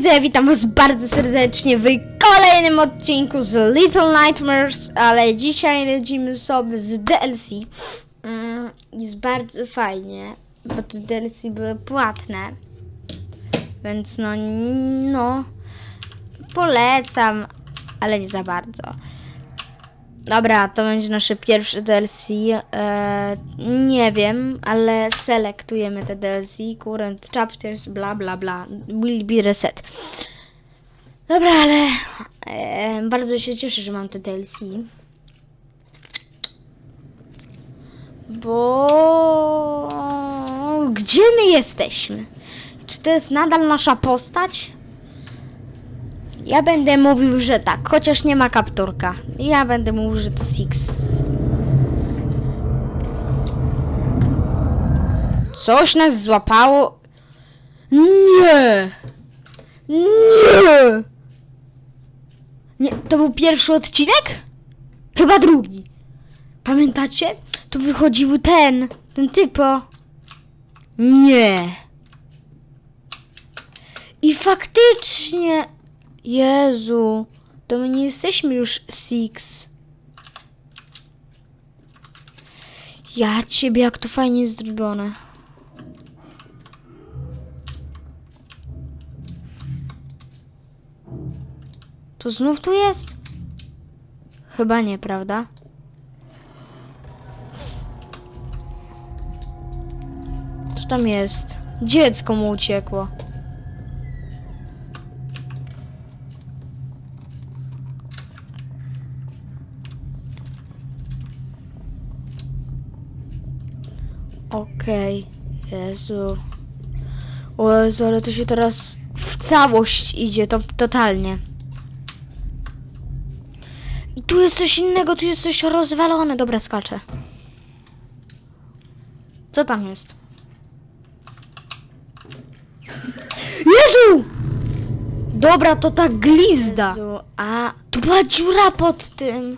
widzowie, witam was bardzo serdecznie w kolejnym odcinku z Little Nightmares, ale dzisiaj lecimy sobie z DLC. Mm, Jest bardzo fajnie, bo te DLC były płatne, więc no, no, polecam, ale nie za bardzo. Dobra, to będzie nasze pierwsze DLC. E, nie wiem, ale selektujemy te DLC. Current chapters, bla bla bla. Will be reset. Dobra, ale e, bardzo się cieszę, że mam te DLC. Bo gdzie my jesteśmy? Czy to jest nadal nasza postać? Ja będę mówił, że tak, chociaż nie ma kapturka. Ja będę mówił, że to Six. Coś nas złapało. Nie! Nie! Nie, to był pierwszy odcinek? Chyba drugi. Pamiętacie? Tu wychodził ten, ten typo. Nie. I faktycznie Jezu, to my nie jesteśmy już Six. Ja ciebie, jak to fajnie zrobione. To znów tu jest? Chyba nie, prawda? Co tam jest? Dziecko mu uciekło. Okej, Jezu. O Jezu, ale to się teraz w całość idzie, to totalnie. I tu jest coś innego, tu jest coś rozwalone. Dobra, skaczę. Co tam jest? Jezu! Dobra, to ta glizda. Jezu, a tu była dziura pod tym.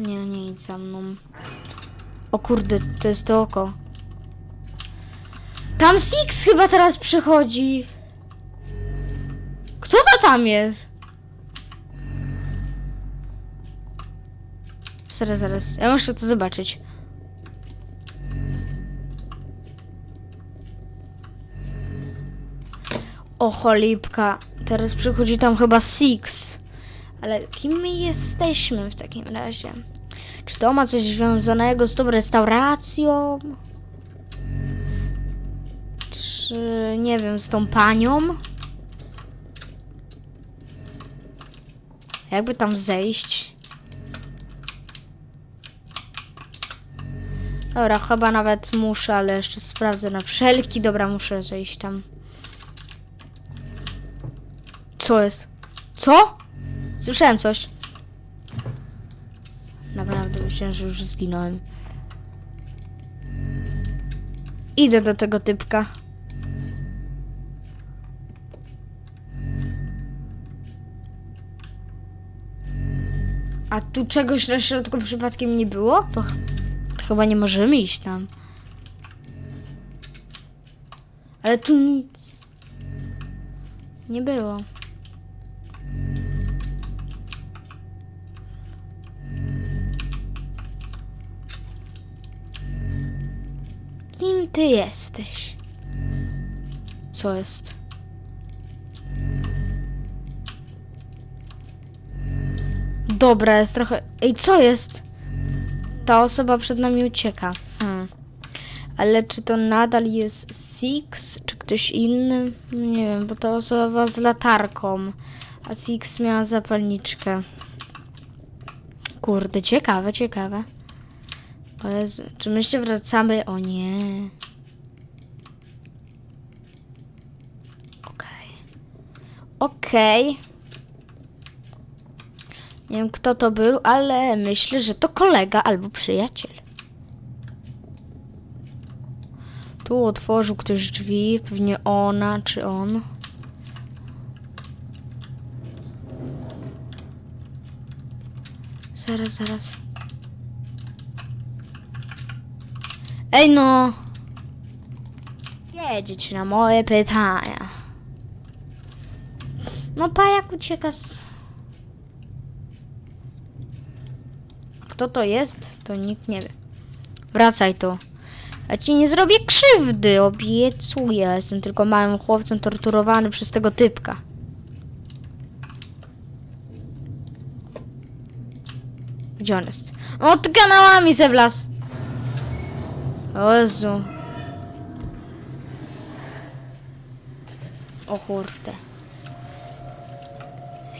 Nie, nie idź za mną. O kurde, to jest to oko. Tam Six chyba teraz przychodzi. Kto to tam jest? Zaraz, zaraz. Ja muszę to zobaczyć. O cholipka. Teraz przychodzi tam chyba Six. Ale kim my jesteśmy w takim razie? Czy to ma coś związanego z tą restauracją? Czy nie wiem, z tą panią? Jakby tam zejść? Dobra, chyba nawet muszę, ale jeszcze sprawdzę na wszelki. Dobra, muszę zejść tam. Co jest? Co? Słyszałem coś. Naprawdę myślałem, że już zginąłem. Idę do tego typka. A tu czegoś na środku przypadkiem nie było? To ch- chyba nie możemy iść tam. Ale tu nic nie było. Kim ty jesteś? Co jest? Dobra, jest trochę. Ej, co jest? Ta osoba przed nami ucieka. Hmm. Ale czy to nadal jest Six, czy ktoś inny? Nie wiem, bo ta osoba z latarką, a Six miała zapalniczkę. Kurde, ciekawe, ciekawe. Jezu, czy my się wracamy? O nie. Okej. Okej. Nie wiem kto to był, ale myślę, że to kolega albo przyjaciel. Tu otworzył ktoś drzwi, pewnie ona czy on. Zaraz, zaraz. Ej no! odpowiedzieć na moje pytania. No pajak ucieka z... Kto to jest? To nikt nie wie. Wracaj tu. Ja ci nie zrobię krzywdy, obiecuję. Jestem tylko małym chłopcem torturowany przez tego typka. Gdzie on jest? O, ty kanałami se wlazł. O. O kurde.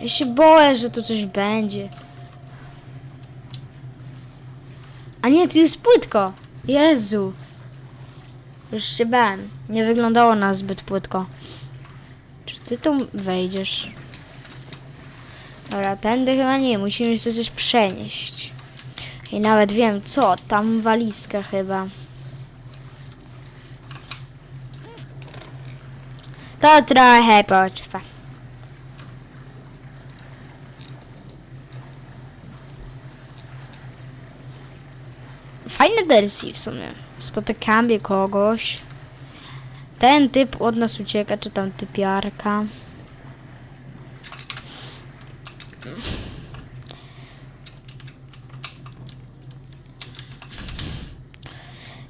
Ja się boję, że tu coś będzie. A nie, tu jest płytko. Jezu. Już się bałem. Nie wyglądało na zbyt płytko. Czy ty tu wejdziesz? Dobra, tędy chyba nie. Musimy się coś przenieść. I nawet wiem co. Tam walizka chyba. To trochę potrwa. Fajne wersji w sumie. Spotykamy kogoś. Ten typ od nas ucieka, czy tam typiarka.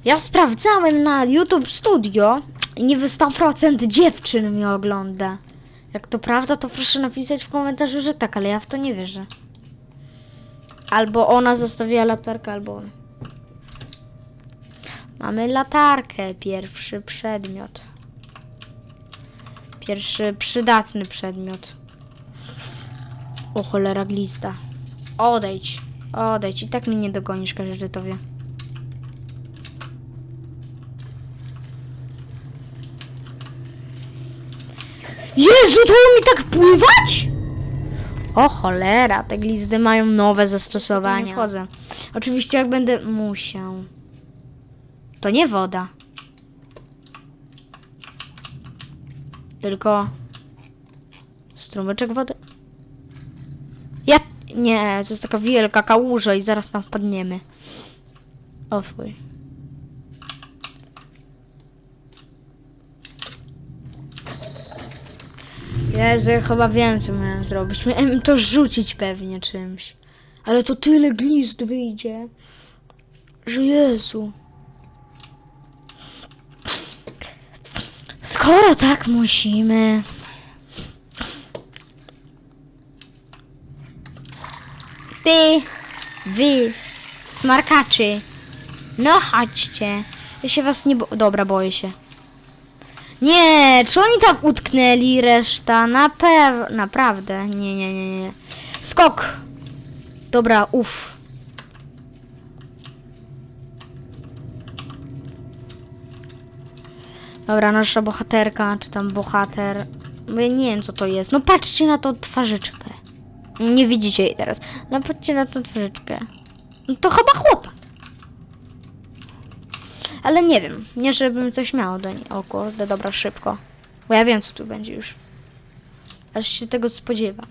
Ja sprawdzałem na YouTube Studio i niby 100% dziewczyn mnie ogląda. Jak to prawda, to proszę napisać w komentarzu, że tak, ale ja w to nie wierzę. Albo ona zostawiła latarkę, albo on. Mamy latarkę, pierwszy przedmiot. Pierwszy przydatny przedmiot. O cholera glista. Odejdź, odejdź. I tak mnie nie dogonisz, każdetowie. Jezu, to umie tak pływać? O cholera, te glizdy mają nowe zastosowania. Nie wchodzę. Oczywiście jak będę musiał. To nie woda. Tylko strumyczek wody. Ja nie, to jest taka wielka kałuża i zaraz tam wpadniemy. O fuj. Ja chyba wiem, co miałem zrobić. Miałem to rzucić pewnie czymś. Ale to tyle glizd wyjdzie, że Jezu. Skoro tak musimy. Ty, wy, smarkaczy. No chodźcie. Ja się was nie bo... Dobra, boję się. Nie, czy oni tak utknęli reszta? Na pew... Naprawdę. Nie, nie, nie, nie. Skok. Dobra, uff. Dobra, nasza bohaterka, czy tam bohater. Bo ja nie wiem, co to jest. No patrzcie na tą twarzyczkę. Nie widzicie jej teraz. No patrzcie na tą twarzyczkę. No to chyba chłopak. Ale nie wiem. Nie, żebym coś miał do niej. O kurde, dobra, szybko. Bo ja wiem, co tu będzie już. Aż się tego spodziewa.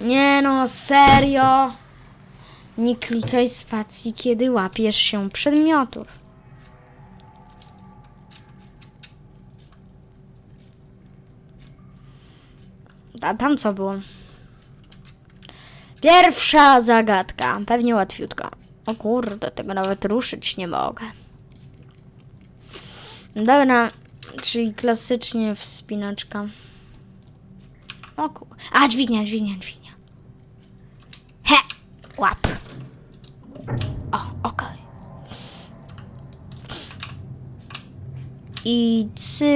Nie no, serio. Nie klikaj spacji, kiedy łapiesz się przedmiotów. A tam co było? Pierwsza zagadka. Pewnie łatwiutka. O kurde, tego nawet ruszyć nie mogę. Dobra, czyli klasycznie wspinaczka. O kur... A, dźwignia, dźwignia, dźwignia. He! Łap. O, okej. I cyk.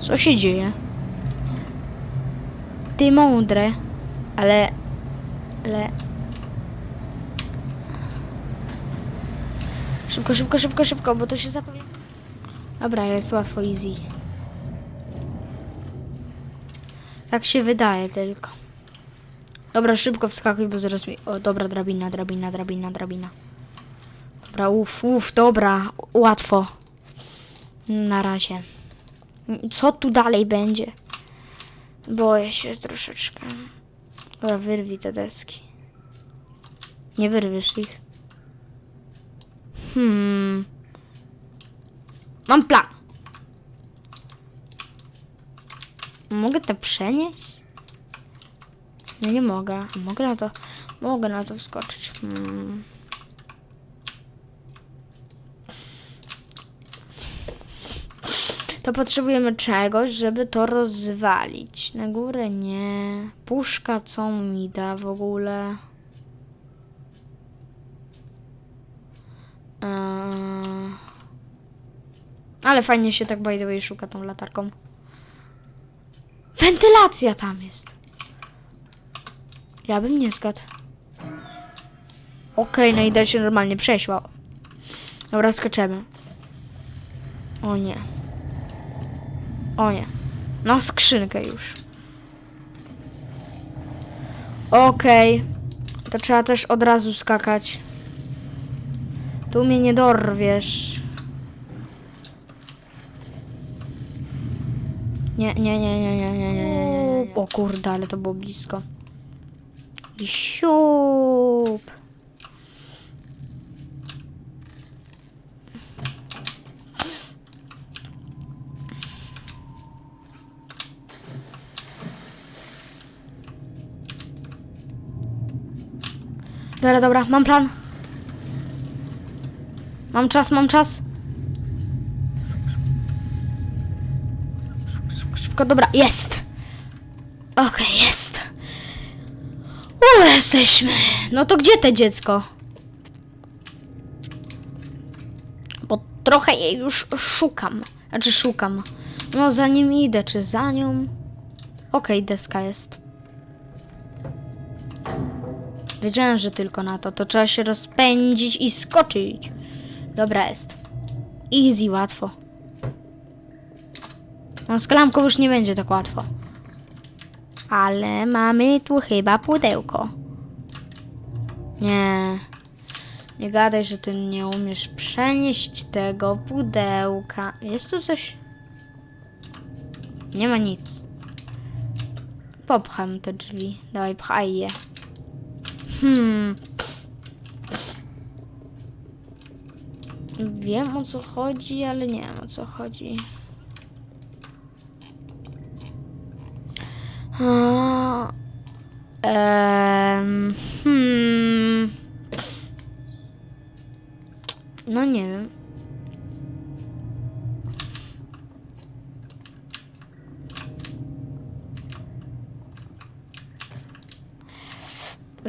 Co się dzieje? Ty mądre, ale... Ale... Szybko, szybko, szybko, szybko, bo to się zapomina. Dobra, jest łatwo, easy. Tak się wydaje tylko. Dobra, szybko wskakuj, bo zaraz mi... O, dobra, drabina, drabina, drabina, drabina. Dobra, uff, uff, dobra, łatwo. Na razie. Co tu dalej będzie? Boję się troszeczkę. Dobra, wyrwij te deski. Nie wyrwiesz ich. Hmm. Mam plan. Mogę to przenieść? Nie, nie mogę. Mogę na to, mogę na to wskoczyć. Hmm. To potrzebujemy czegoś, żeby to rozwalić. Na górę nie. Puszka co mi da w ogóle? Ale fajnie się tak by the way szuka tą latarką. Wentylacja tam jest. Ja bym nie zgadł. Okej, no i da się normalnie przejść. Wow. Dobra, skaczemy. O nie. O nie. Na skrzynkę już. Okej. To trzeba też od razu skakać. Tu mnie nie dorwiesz. Nie, nie, nie, nie, nie, nie, nie, nie, nie, nie. O kurde, ale to było blisko. I siup. Dobra, dobra, mam plan. Mam czas, mam czas. Szybko, dobra, jest. Okej, jest. U, jesteśmy. No to gdzie te dziecko? Bo trochę jej już szukam. Znaczy szukam. No za nim idę, czy za nią? Okej, deska jest. Wiedziałem, że tylko na to. To trzeba się rozpędzić i skoczyć. Dobra jest. Easy, łatwo. No z klamką już nie będzie tak łatwo. Ale mamy tu chyba pudełko. Nie. Nie gadaj, że ty nie umiesz przenieść tego pudełka. Jest tu coś? Nie ma nic. Popcham te drzwi. Dawaj, pchaj je. Hmm. Wiem o co chodzi, ale nie wiem o co chodzi. A, em, hmm. No nie wiem.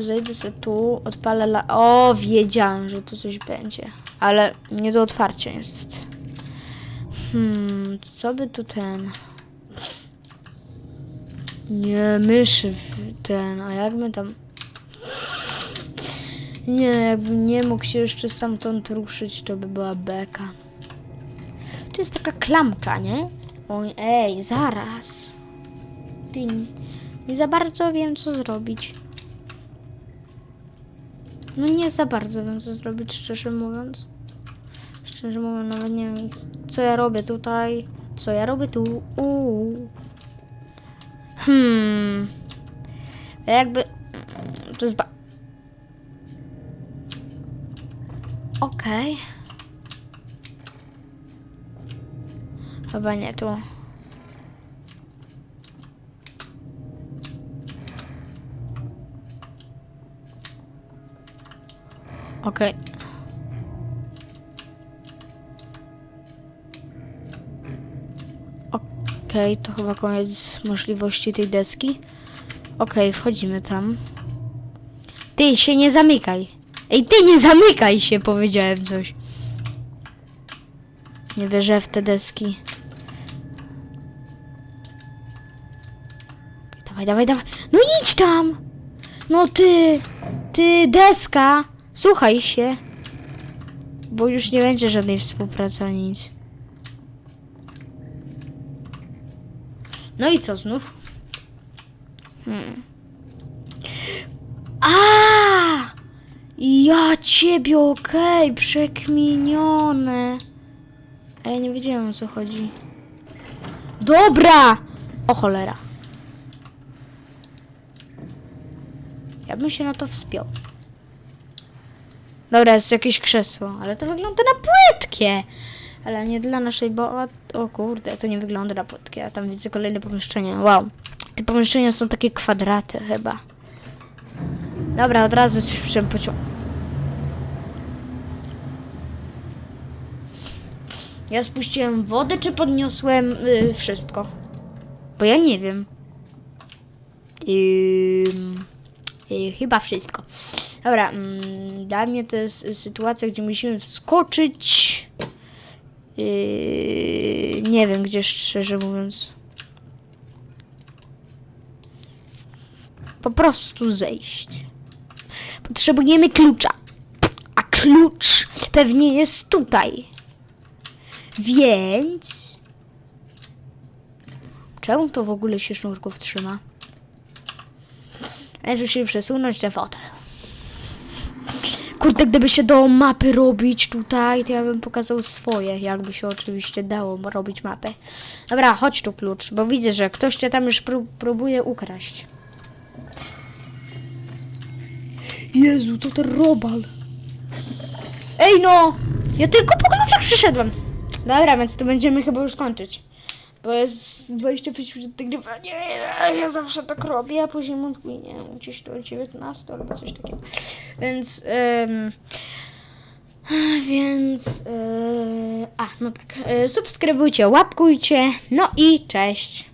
Zejdę sobie tu, odpalę la... O, wiedziałem, że tu coś będzie. Ale nie do otwarcia niestety. Hmm, co by tu ten... Nie, myszy w ten, a jakby tam... Nie, no, jakbym nie mógł się jeszcze stamtąd ruszyć, to by była beka. Tu jest taka klamka, nie? Oj, ej, zaraz. Ty, nie za bardzo wiem, co zrobić. No nie za bardzo wiem, co zrobić, szczerze mówiąc. Szczerze mówiąc, nawet nie wiem, co ja robię tutaj. Co ja robię tu? Uuu. Hmm. Jakby... To jest ba... Okej. Chyba nie tu. Okej. Okej, to chyba koniec możliwości tej deski. Okej, wchodzimy tam. Ty się nie zamykaj. Ej, ty nie zamykaj się, powiedziałem coś. Nie wierzę w te deski. Dawaj, dawaj, dawaj. No idź tam! No ty, ty, deska! Słuchaj się. Bo już nie będzie żadnej współpracy ani nic. No i co znów? Hmm. A! Ja ciebie, okej, przekminione. A ja nie wiedziałem o co chodzi. Dobra! O cholera. Ja bym się na to wspiął. Dobra, jest jakieś krzesło, ale to wygląda na płytkie. Ale nie dla naszej bo... O kurde, to nie wygląda na płytkie. A tam widzę kolejne pomieszczenia. Wow. Te pomieszczenia są takie kwadraty chyba. Dobra, od razu się pociąg. Ja spuściłem wodę, czy podniosłem y, wszystko? Bo ja nie wiem. Ym, y, chyba wszystko. Dobra, mm, dla mnie to jest sytuacja, gdzie musimy wskoczyć. Yy, nie wiem, gdzie szczerze mówiąc. Po prostu zejść. Potrzebujemy klucza. A klucz pewnie jest tutaj. Więc. Czemu to w ogóle się sznurków trzyma? Więc musimy przesunąć ten fotel. Kurde, gdyby się dało mapy robić tutaj, to ja bym pokazał swoje, jakby się oczywiście dało robić mapy. Dobra, chodź tu klucz, bo widzę, że ktoś cię tam już pró- próbuje ukraść. Jezu, to ten robal. Ej no! Ja tylko po kluczach przyszedłem. Dobra, więc to będziemy chyba już kończyć. Bo jest 25 minut nagrywania. Ja zawsze tak robię, a później montuję, nie wiem, gdzieś do 19 albo coś takiego. Więc. em, więc. e, a, no tak. e, subskrybujcie, łapkujcie. No i cześć.